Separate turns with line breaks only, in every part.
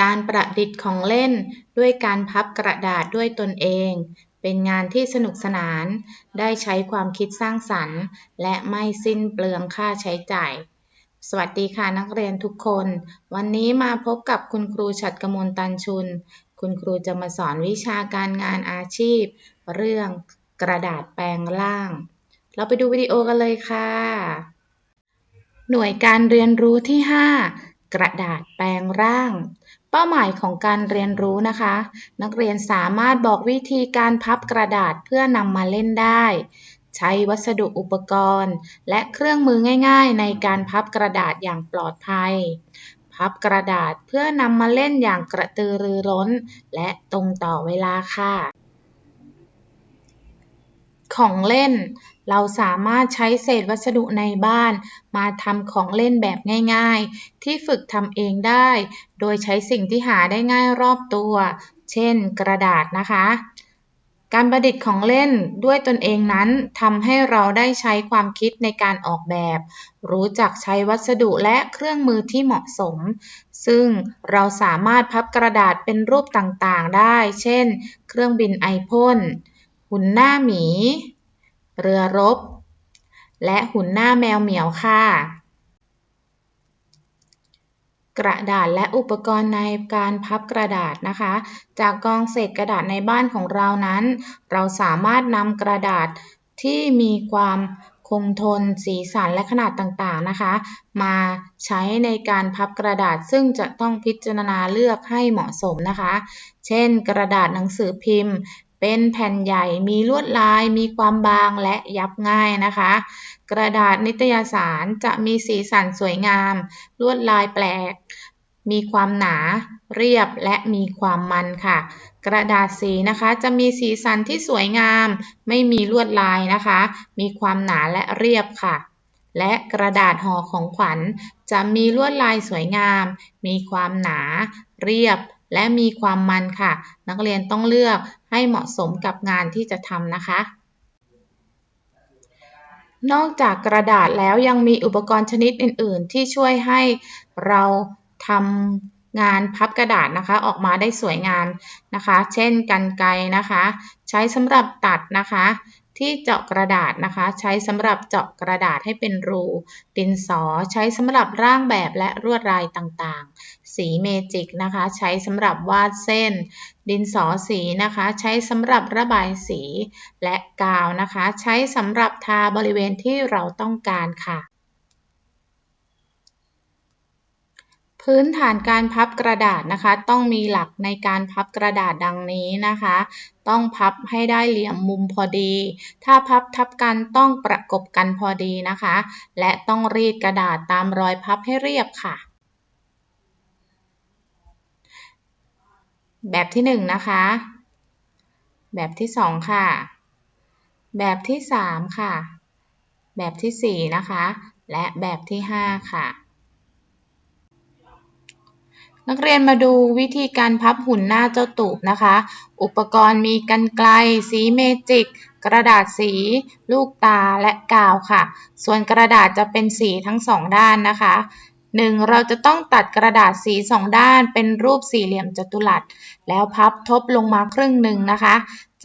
การประดิษฐ์ของเล่นด้วยการพับกระดาษด้วยตนเอง เป็นงานที่สนุกสนาน ได้ใช้ความคิดสร้างสรรค์ และไม่สิ้นเปลืองค่าใช้จ่าย สวัสดีค่ะนักเรียนทุกคน วันนี้มาพบกับคุณครูฉัตรกมลตันชุน คุณครูจะมาสอนวิชาการงานอาชีพ เรื่องกระดาษแปลงร่าง เราไปดูวิดีโอกันเลยค่ะ หน่วยการเรียนรู้ที่ 5 กระดาษแปลงร่าง ป้าหมายของการเรียนรู้นะคะ นักเรียนสามารถบอกวิธีการพับกระดาษเพื่อนำมาเล่นได้ ใช้วัสดุอุปกรณ์ และเครื่องมือง่ายๆ ในการพับกระดาษอย่างปลอดภัย พับกระดาษเพื่อนำมาเล่นอย่างกระตือรือร้น และตรงต่อเวลาค่ะ ของเล่น เราสามารถใช้เศษวัสดุในบ้าน มาทำของเล่นแบบง่ายๆ ที่ฝึกทำเองได้ โดยใช้สิ่งที่หาได้ง่ายรอบตัว เช่น กระดาษนะคะ การประดิษฐ์ของเล่นด้วยตนเองนั้นทำให้เราได้ใช้ความคิดในการออกแบบ รู้จักใช้วัสดุและเครื่องมือที่เหมาะสม ซึ่งเราสามารถพับกระดาษเป็นรูปต่างๆได้ เช่น เครื่องบินไอพ่น หุ่นหน้าหมี เรือรบ และหุ่นหน้าแมวเหมียวค่ะ กระดาษและอุปกรณ์ในการพับกระดาษนะคะ จากกองเศษกระดาษในบ้านของเรานั้น เราสามารถนำกระดาษที่มีความคงทน สีสัน และขนาดต่างๆ นะคะ มาใช้ในการพับกระดาษ ซึ่งจะต้องพิจารณาเลือกให้เหมาะสมนะคะ เช่น กระดาษหนังสือพิมพ์ เป็นแผ่นใหญ่มีลวดลายมีความบางและยับง่ายนะคะ กระดาษนิตยสารจะมีสีสันสวยงาม ลวดลายแปลก มีความหนาเรียบและมีความมันค่ะ กระดาษสีนะคะจะมีสีสันที่สวยงาม ไม่มีลวดลายนะคะ มีความหนาและเรียบค่ะ และกระดาษห่อของขวัญ จะมีลวดลายสวยงาม มีความหนา เรียบ และมีความมันค่ะ นักเรียนต้องเลือกให้เหมาะสมกับงานที่จะทำนะคะ นอกจากกระดาษแล้วยังมีอุปกรณ์ชนิดอื่น ๆ ที่ช่วยให้เราทำงานพับกระดาษนะคะ ออกมาได้สวยงามนะคะ เช่นกรรไกรนะคะ ใช้สำหรับตัดนะคะ ที่เจาะกระดาษนะคะ ใช้สำหรับเจาะกระดาษให้เป็นรู ดินสอใช้สำหรับร่างแบบและลวดลายต่างๆ สีเมจิกนะคะ ใช้สำหรับวาดเส้น ดินสอสีนะคะ ใช้สำหรับระบายสี และกาวนะคะ ใช้สำหรับทาบริเวณที่เราต้องการค่ะ พื้นฐานการพับกระดาษนะคะ ต้องมีหลักในการพับกระดาษดังนี้นะคะ ต้องพับให้ได้เหลี่ยมมุมพอดี ถ้าพับทับกันต้องประกบกันพอดีนะคะ และต้องรีดกระดาษตามรอยพับให้เรียบค่ะ แบบที่หนึ่งนะคะ แบบที่สองค่ะ แบบที่สามค่ะ แบบที่สี่นะคะ และแบบที่ห้าค่ะ นักเรียนมาดูวิธีการพับหุ่นหน้าเจ้าตูบนะคะ อุปกรณ์มีกันไกล สีเมจิก กระดาษสี ลูกตาและกาวค่ะ ส่วนกระดาษจะเป็นสีทั้งสองด้านนะคะ 1. เราจะต้องตัดกระดาษสีสองด้านเป็นรูปสี่เหลี่ยมจัตุรัส แล้วพับทบลงมาครึ่งหนึ่งนะคะ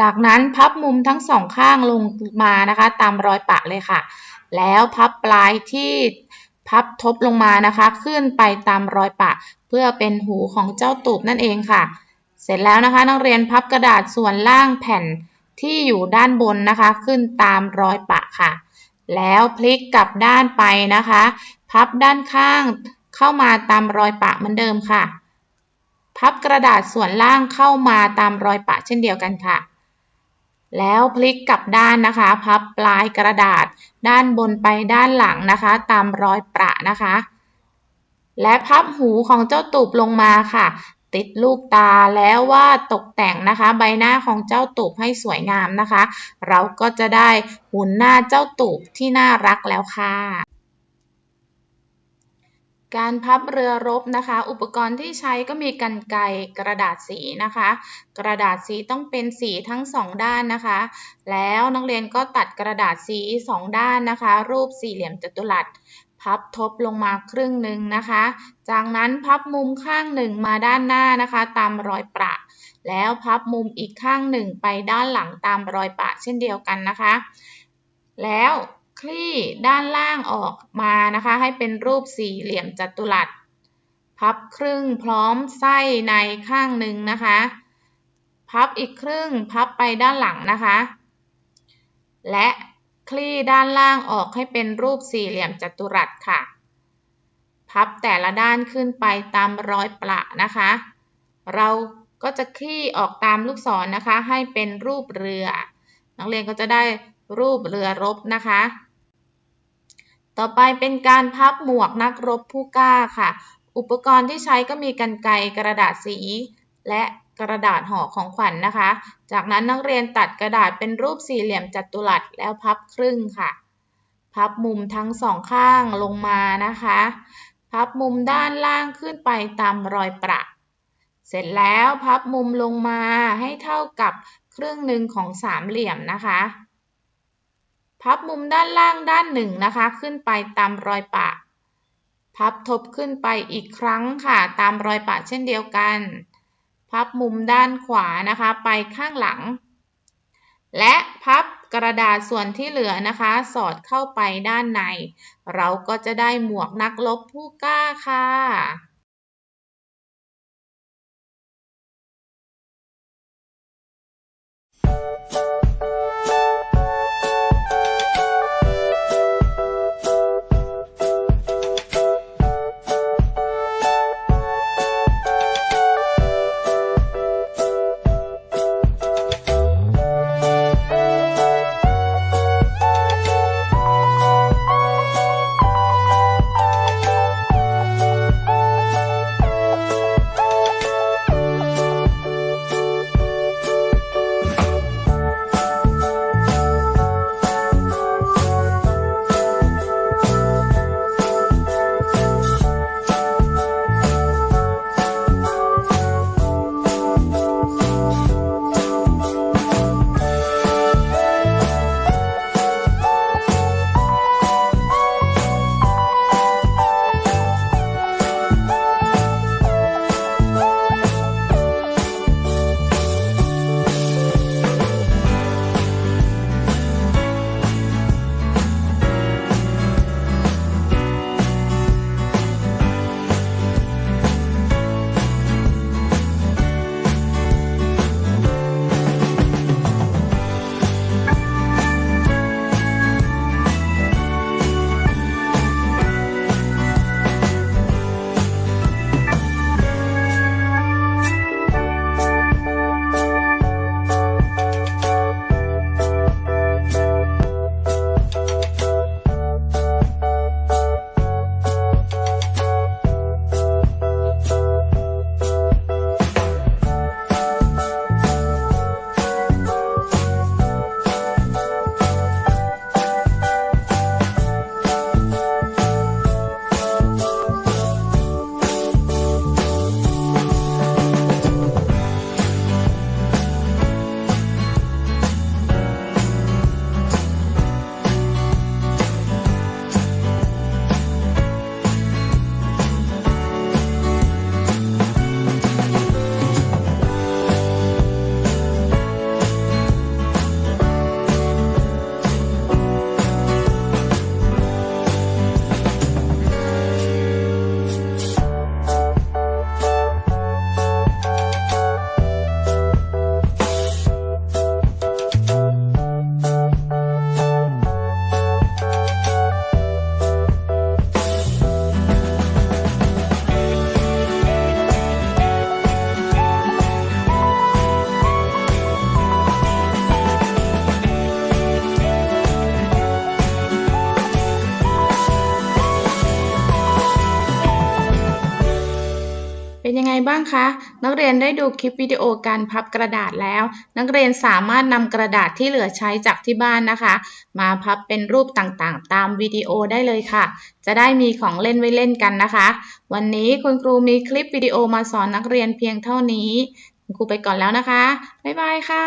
จากนั้นพับมุมทั้งสองข้างลงมานะคะ ตามรอยปะเลยค่ะ แล้วพับปลายที่ พับทบลงมานะคะ ขึ้นไปตามรอยปะ เพื่อเป็นหูของเจ้าตูบนั่นเองค่ะ เสร็จแล้วนะคะ นักเรียนพับกระดาษส่วนล่างแผ่นที่อยู่ด้านบนนะคะ ขึ้นตามรอยปะค่ะ แล้วพลิกกลับด้านไปนะคะ พับด้านข้างเข้ามาตามรอยปะเหมือนเดิมค่ะ พับกระดาษส่วนล่างเข้ามาตามรอยปะเช่นเดียวกันค่ะ แล้วพลิกกลับด้านนะคะ พับปลายกระดาษด้านบนไปด้านหลังนะคะ ตามรอยประนะคะ และพับหูของเจ้าตูบลงมาค่ะ ติดลูกตาแล้ววาดตกแต่งนะคะ ใบหน้าของเจ้าตูบให้สวยงามนะคะ เราก็จะได้หุ่นหน้าเจ้าตูบที่น่ารักแล้วค่ะ การพับเรือรบนะคะ อุปกรณ์ที่ใช้ก็มีกันไกรกระดาษสีนะคะ กระดาษสีต้องเป็นสีทั้งสองด้านนะคะ แล้วนักเรียนก็ตัดกระดาษสีสองด้านนะคะ รูปสี่เหลี่ยมจัตุรัส พับทบลงมาครึ่งหนึ่งนะคะ จากนั้นพับมุมข้างหนึ่งมาด้านหน้านะคะ ตามรอยประ แล้วพับมุมอีกข้างหนึ่งไปด้านหลังตามรอยประเช่นเดียวกันนะคะ แล้ว คลี่ด้านล่างออกมานะคะ ให้เป็นรูปสี่เหลี่ยมจัตุรัส พับครึ่งพร้อมไส้ในข้างหนึ่งนะคะ พับอีกครึ่งพับไปด้านหลังนะคะ และคลี่ด้านล่างออกให้เป็นรูปสี่เหลี่ยมจัตุรัสค่ะ พับแต่ละด้านขึ้นไปตามรอยประนะคะ เราก็จะคลี่ออกตามลูกศรนนะคะ ให้เป็นรูปเรือ นักเรียนก็จะได้รูปเรือรบนะคะ ต่อไปเป็นการพับหมวกนักรบผู้กล้าค่ะ อุปกรณ์ที่ใช้ก็มีกรรไกรกระดาษสี และกระดาษห่อของขวัญนนะคะ จากนั้นนักเรียนตัดกระดาษเป็นรูปสี่เหลี่ยมจัตุรัสแล้วพับครึ่งค่ะ พับมุมทั้งสองข้างลงมานะคะ พับมุมด้านล่างขึ้นไปตามรอยประ เสร็จแล้วพับมุมลงมาให้เท่ากับครึ่งหนึ่งของสามเหลี่ยมนะคะ พับมุมด้านล่างด้านหนึ่งนะคะ ขึ้นไปตามรอยปะ พับทบขึ้นไปอีกครั้งค่ะ ตามรอยปะเช่นเดียวกัน พับมุมด้านขวานะคะ ไปข้างหลัง และพับกระดาษส่วนที่เหลือนะคะ สอดเข้าไปด้านใน เราก็จะได้หมวกนักรบผู้กล้าค่ะ คะ นักเรียนได้ดูคลิปวิดีโอการพับกระดาษแล้ว นักเรียนสามารถนำกระดาษที่เหลือใช้จากที่บ้านนะคะ มาพับเป็นรูปต่างๆ ตามวิดีโอได้เลยค่ะ จะได้มีของเล่นไว้เล่นกันนะคะ วันนี้คุณครูมีคลิปวิดีโอมาสอนนักเรียนเพียงเท่านี้ คุณครูไปก่อนแล้วนะคะ บ๊ายบายค่ะ